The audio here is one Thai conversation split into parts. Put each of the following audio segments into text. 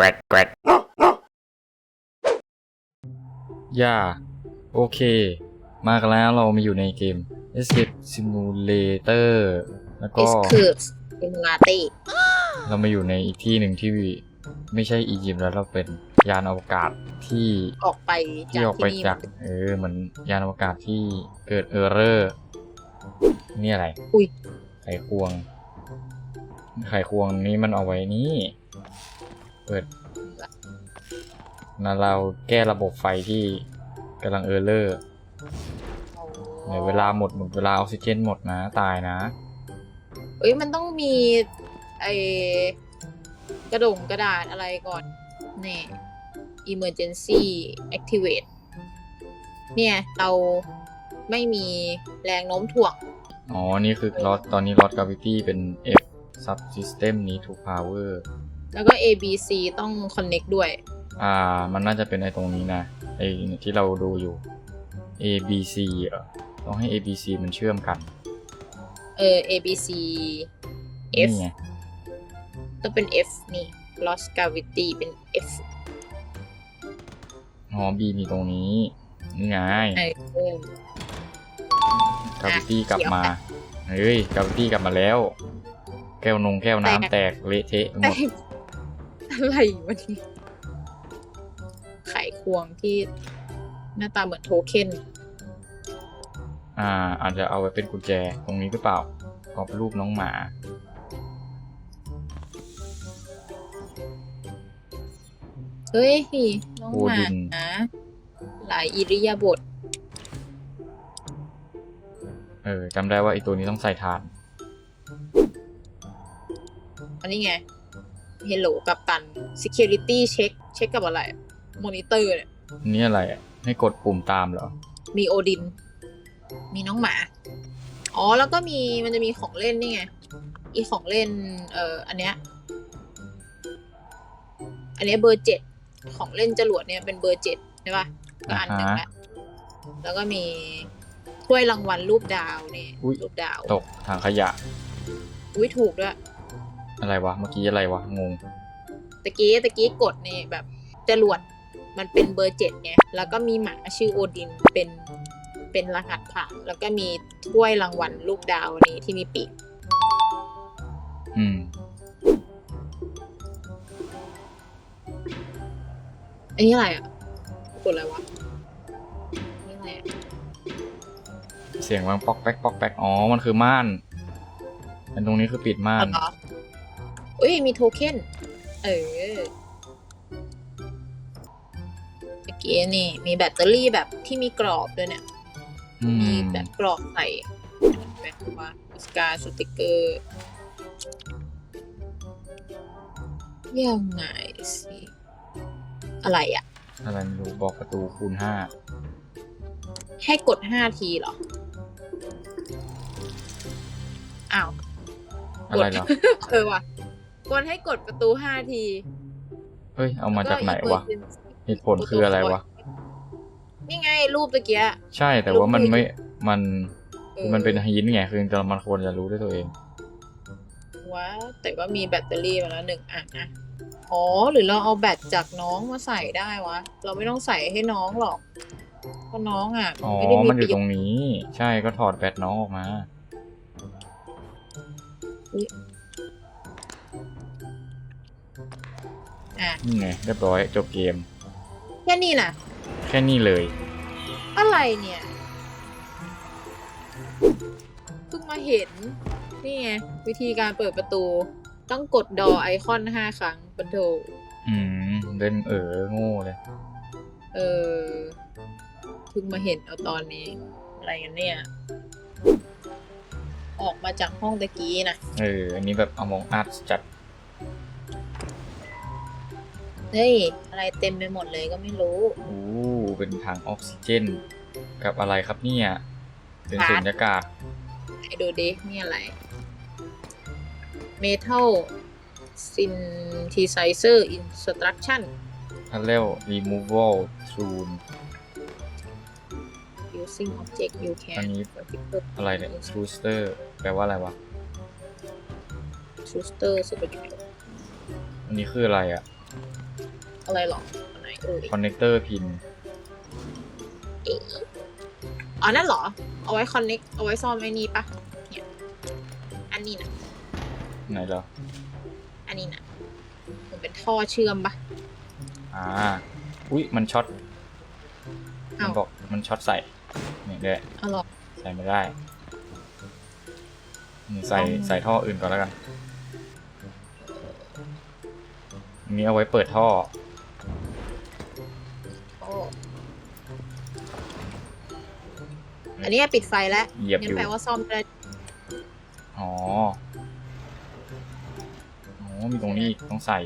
แกรดแกรดย่า โอเค มากันแล้วเรามาอยู่ในเกม Escape Simulator แล้วก็เอสคือเอมลาตี้เรามาอยู่ในอีกที่หนึ่งที่ไม่ใช่อียิปต์แล้วเราเป็นยานอวกาศที่ออกไปที่จากออกไปที่นี่จากเออเหมือนยานอวกาศที่เกิดเออร์เรอร์นี่อะไรอุ้ยไขควง ไขควงนี้มันเอาไว้นี่ เปิดนะเราแก้ระบบไฟที่กำลังเออร์เลอร์เดี๋ยวเวลาหมดหมดเวลาออกซิเจนหมดนะตายนะเอ้ยมันต้องมีไอกระดงกระดาษอะไรก่อนนี่ emergency activate เนี่ย เราไม่มีแรงโน้มถ่วง อ๋อ นี่คือลอตตอนนี้ลอตกราวิตี้เป็น F subsystem need to power แล้วก็ A B C ต้อง connect ด้วย อ่า มันน่าจะเป็นไอ้ตรงนี้นะไอ้ที่เราดูอยู่ A B C เหรอต้องให้ A B C มันเชื่อมกันเออ A B C F นี่ไงต้องเป็น F นี่ lost gravity เป็น F อ๋อ B มีตรงนี้นี่ไง เออกราวิตี้อะกลับมา เฮ้ยกราวิตี้กลับมาแล้ว แก้วนงแก้วน้ำแตกเละเทะไปหมแต่ด อะไรวะนี่ไขควงที่หน้าตาเหมือนโทเค็นอ่า อาจจะเอาไว้เป็นกุญแจตรงนี้หรือเปล่ากรอบรูปน้องหมา เฮ้ย น้องโอหมาดินหลายอิริยาบถเออจำได้ว่าไอตัวนี้ต้องใส่ฐาน อันนี้ไง Hello กับตัน Security Check เช็คกับอะไรมอนิเตอร์เนี่ยนี่อะไรอะให้กดปุ่มตามเหรอ มีโอดิน มีน้องหมา อ๋อ แล้วก็มีมันจะมีของเล่นนี่ไง อีของเล่น เอ่อ อันเนี้ย อันเนี้ยเบอร์เจ็ดของเล่นจรวดเนี่ยเป็นเบอร์เจ็ดใช่ปะก็อันหนึ่งอ่าละฮะแล้วก็มีถ้วยรางวัลรูปดาวนี่อุ๊ยรูปดาว ตกถังขยะอุ้ยถูกด้วย อะไรวะ เมื่อกี้อะไรวะ งง ตะกี้ตะกี้กดนี่แบบจรวดมันเป็นเบอร์เจ็ดไง แล้วก็มีหมาชื่อโอดินเป็นเป็นรหัสผ่านแล้วก็มีถ้วยรางวัลลูกดาวนี้ที่มีปีก อืม อันนี้อะไรอะกดอะไรวะนี่อะไรอะ เสียงมันปอกแป๊กปอกแป๊กอ๋อ มันคือม่านอันตรงนี้คือปิดม่าอ๋อนเหรอ เอ้ย มีโทเค็น เออเมื่อกี้นี่ มีแบตเตอรี่แบบที่มีกรอบด้วยเนี่ย อืมีมแบบกรอบใส่แบบว่าสกาสติกเกอร์ยังไงสิอะไรอะอะไรไม่รู้บอกประตูคูณห้าให้กดห้าทีเหรอ อ้าว อะไรเหรอ เออว่ะ กดให้กดประตูห้าทีเฮ้ย เอามาจากไหนวะแล้ก็ emergency เหตุผลคืออะไรวะ นี่ไงรูปตะเกียใช่แต่ว่ามันไม่มันอคือมันเป็นฮินไงคือจะมันควรจะรู้ด้วยตัวเองว่าแต่ว่ามีแบตเตอรี่มาแล้วหนึ่งอันนะอ๋อหรือเราเอาแบตจากน้องมาใส่ได้วะ เราไม่ต้องใส่ให้น้องหรอกเพราะน้องอะอ๋อไม่ได้มีมันอประยู่โยตรชงน์นี้ ใช่ก็ถอดแบตน้องออกมา อะนี่ไงเรียบร้อยจบเกม แค่นี้นะแค่นี้เลย อะไรเนี่ยเพิ่งมาเห็น นี่ไงวิธีการเปิดประตู ต้องกดดอไอคอนห้าครั้งบันโทอืมเล่นเออโง่เลย เออเพิ่งมาเห็นเอาตอนนี้ อะไรกันเนี่ย ออกมาจากห้องตะกี้นะ เออ อันนี้แบบเอามองอัดจัด เฮ้ย อะไรเต็มไปหมดเลยก็ไม่รู้อู้เป็นถังออกซิเจน กับอะไรครับเนี่ยเป็นครับสุญญากาศให้ดูดินี่อะไร Metal Synthesizer Instruction ทันเร็ว removal tool using object you อัน can นี้อะไรเนี่ย Truster แปลว่าอะไรวะ Truster สุดประโยชน์อันนี้คืออะไรอะ อะไรหรออันไหนเอ่ยคอนเนคเตอร์พินเอ๋อ๋อนั่นเหรอ เอาไว้คอนเน็กเอาไว้ซ่อมไอ้นี่ปะเนี่ยอันนี้นะไหนเหรอ อันนี้นะมันเป็นท่อเชื่อมปะอ่า อุ้ยมันช็อต มัอ้านวบอกมันช็อตใส่ นี่ด้วยเอาหรอใส่ไม่ได้นี่ใส่ต้องใส่ท่ออื่นก่อนแล้วกันอันนี้เอาไว้เปิดท่อ อันนี้ปิดไฟแล้วเหยียบงั้อนยู่ แปลว่าซ่อมได้อ๋อ อ๋อ มีตรงนี้อีกต้องใส่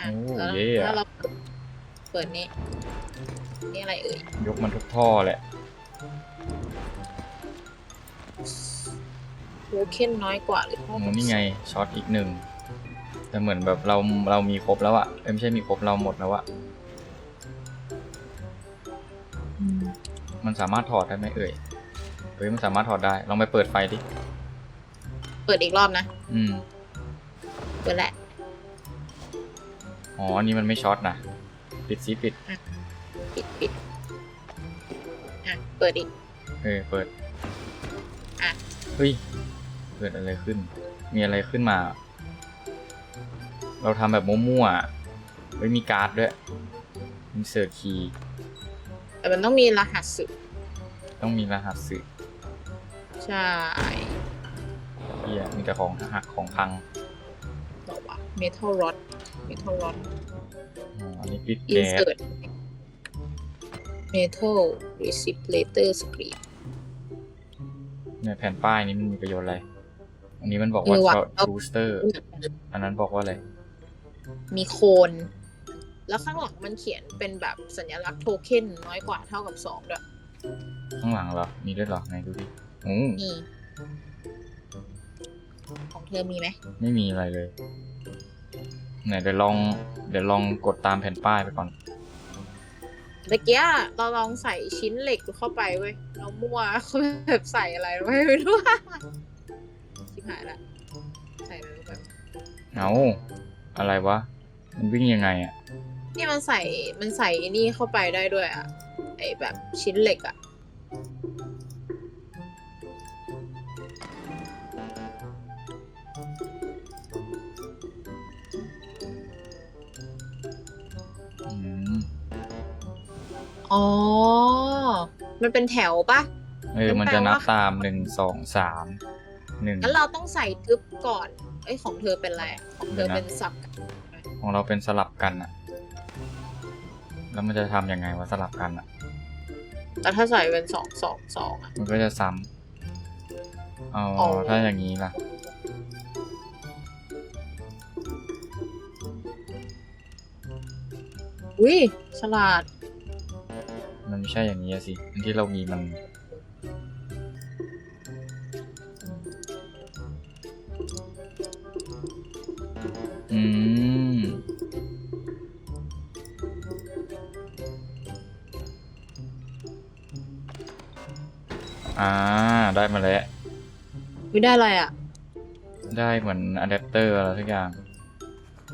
อะโอ้แล้วเย่อะ แล้วเราเปิดนี้นี่อะไรเอ่ยยกมันทุกท่อแหละโวเคนน้อยกว่าหรือเท่าโอ้กับนี่ไงช็อตอีกหนึ่งแต่เหมือนแบบเราเรามีครบแล้วอะเอ้ยไม่ใช่มีครบเราหมดแล้วอะ มันสามารถถอดได้ไหมเอ่ยเฮ้ยมันสามารถถอดได้ ลองไปเปิดไฟดิ เปิดอีกรอบนะ อืม เปิดแล้วอ๋ออันนี้มันไม่ช็อตนะ ปิดซิปิด ปิดปิดอะ เปิดอีก เออ เปิด อะ เฮ้ย เกิดอะไรขึ้น มีอะไรขึ้นมา เราทำแบบมั่วๆอะเฮ้ยมีการ์ดด้วยมีเสิร์ชคีย์ แต่มันต้องมีรหัสสึต้องมีรหัสสื่อใช่เฮียมีแต่ของหักของพังบอกว่า metal rod metal rod อ๋ออันนี้ปิดแก๊ส insert metal recyclator screen เนี่ยแผ่นป้ายนี้มันมีประโยชน์อะไร อันนี้มันบอกว่าเออว่ะทรูสเตอร์ อันนั้นบอกว่าอะไร มีโคน แล้วข้างหลังมันเขียนเป็นแบบสัญลักษณ์โทเค็นน้อยกว่าเท่ากับสองด้วยข้างหลังเหรอ มีด้วยเหรอไหนดูดิโอ้นี่ของเธอมีไหมไม่มีอะไรเลย ไหนเดี๋ยวลอง เดี๋ยวลองกดตามแผ่นป้ายไปก่อนตะเกียเราลองใส่ชิ้นเหล็กเข้าไปเว้ย เรามั่วเขาแบบใส่อะไรไว้ไม่รู้ชิบหายละ ใส่อะไรลงไปเอาอะไรวะ มันวิ่งยังไงอะ นี่มันใส่มันใส่ไอ้นี่เข้าไปได้ด้วยอะไอแบบชิ้นเหล็กอะอืมอ๋อ มันเป็นแถวปะเออ มันจะนับตามหนึ่งสองสามหนึ่งงั้นเราต้องใส่ทึบก่อน เอ้ยของเธอเป็นอะไรอะของเธอเดี๋ยวนะเป็นสับ ของเราเป็นสลับกันอะ แล้วมันจะทำยังไงวะสลับกันอะ แต่ถ้าใส่เป็นสองสองสองอะ มันก็จะซ้ำอ๋ออ๋อ ถ้าอย่างนี้ล่ะ อุ้ยฉลาด มันไม่ใช่อย่างนี้อะสิอันที่เรามีมัน อืม ได้มาแล้ว ไม่ได้อะไรอะได้เหมือนอะแดปเตอร์อะไรทุกอย่าง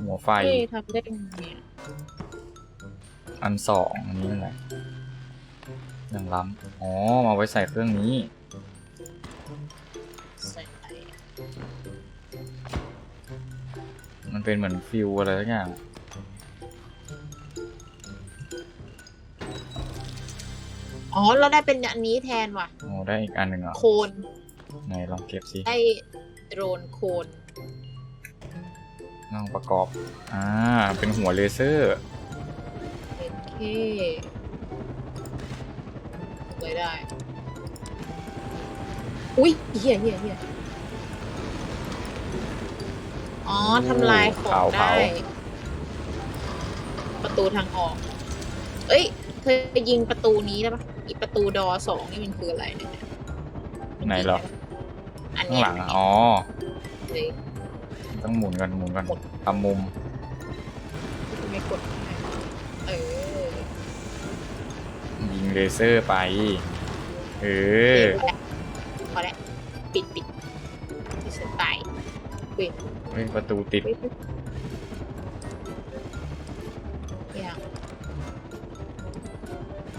หัวไฟ เฮ้ยทำได้ยังไงอะอันสองอันนี้เป็นไรยังล้ำอ๋อ มาไว้ใส่เครื่องนี้ ใส่อะไรอะมันเป็นเหมือนฟิวอะไรทุกอย่าง อ๋อ เราได้เป็นอันนี้แทนว่ะ โอ้ได้อีกอันหนึ่งเหรอโคนไหนลองเก็บสิได้โดรนโคนลองประกอบ อ่า เป็นหัวเลเซอร์เป็นเคเลยได้ อุ้ยเฮียเฮียเฮียอ๋อทำลายขอเผางเผาได้ประตูทางออก เอ้ย เธอยิงประตูนี้ได้ปะ อีประตูดอสองนี่มันคืออะไรเนี่ยไหนหรอ อันนี้หลัง อ๋อต้องหมุนกันหมุนกันทำมุม ไม่กดเออยิงเลเซอร์ไป เออ พอแล้วปิดปิดดิฉันตายเเฮ้ยประตูติดอย่าง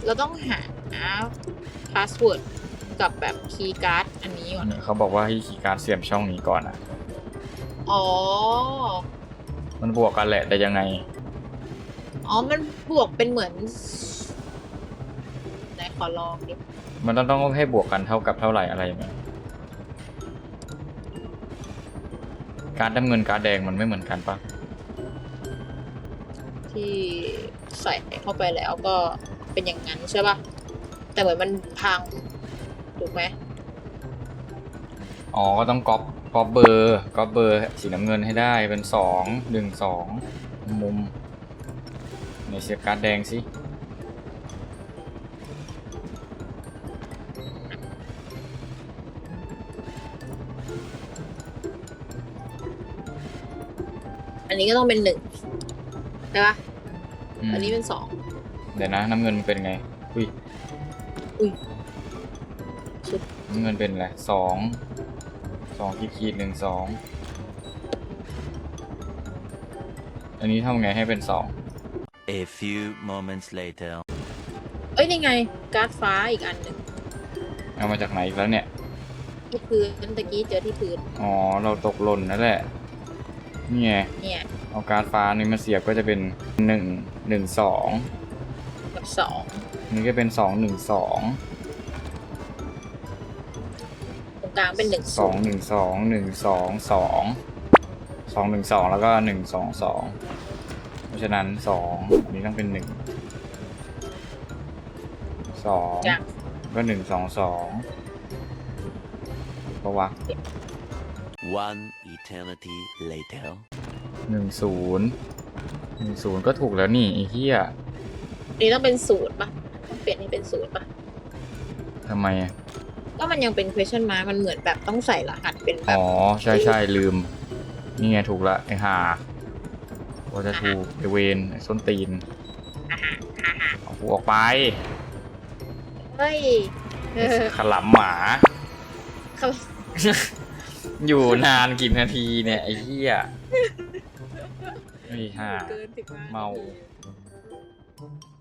เราต้องหา พาสเวิร์ดกับแบบคีย์การ์ดอันนี้ก่อนเนี่ยเขาบอกว่าให้คีย์การ์ดเสียบช่องนี้ก่อนอะ อ๋อ มันบวกกันแหละแต่ยังไง อ๋อ มันบวกเป็นเหมือนไหนขอลองดิ มันต้องต้องให้บวกกันเท่ากับเท่าไหร่อะไรไหมการดน้ำเงินการดแดงมันไม่เหมือนกันปะที่ใส่เข้าไปแล้วก็เป็นอย่างนั้นใช่ป่ะ แต่เหมือนมันพังถูกไหมอ๋อก็ต้องก๊อปก๊อปเบอร์ก๊อปเบอร์สีน้ำเงินให้ได้เป็นสองหนึ่งสองมุมในเสียบการดแดงสิอันนี้ก็ต้องเป็นหนึ่งใช่ป่ะมอันนี้เป็นสองเดี๋ยวนะน้ำเงินมันเป็นไงอุ้ย อุ้ยชุดน้ำเงินเป็นอะไรสองสองขีดขีดหนึ่งสองอันนี้ทำไงให้เป็นสอง A few moments later. เอ้ยนี่ไง การ์ดฟ้าอีกอันหนึ่งเอามาจากไหนอีกแล้วเนี่ย ที่พื้นตะกี้เจอที่พื้นอ๋อ เราตกหล่นนั่นแหละ นี่ไงเนี่ย เอาการ์ดฟ้านี่มาเสียบก็จะเป็นหนึ่งหนึ่งสองกับ สองนี่ก็เป็นสองหนึ่งสองตรงกลางเป็นหนึ่งสองหนึ่งสองหนึ่งสองสองสองหนึ่งสองแล้วก็หนึ่งสองสองเพราะฉะนั้นสองอันนี้ต้องเป็นหนึ่งสองจ้ะก็หนึ่งสองสองเพราะว่า One eternity later. หนึ่งศูนย์หนึ่งศูนย์ก็ถูกแล้วนี่ไอ้เหี้ย นี่ต้องเป็นศูนย์ป่ะต้องเปลี่ยนให้เป็นศูนย์ป่ะทำไมอะก็มันยังเป็น question mark มันเหมือนแบบต้องใส่รหัสเป็นแบบอ๋อใช่ใช่ลืม นี่ไงถูกละไอ้ห่าว่าจะถูกไอเวนไอ้ส้นตีนเอากูออกไปเฮ้ยเออขลำหมา เขาอยู่นานกี่นาทีเนี่ย ไอ้เหี้ยไอ้ห่า เกินสิบห้าเมานาที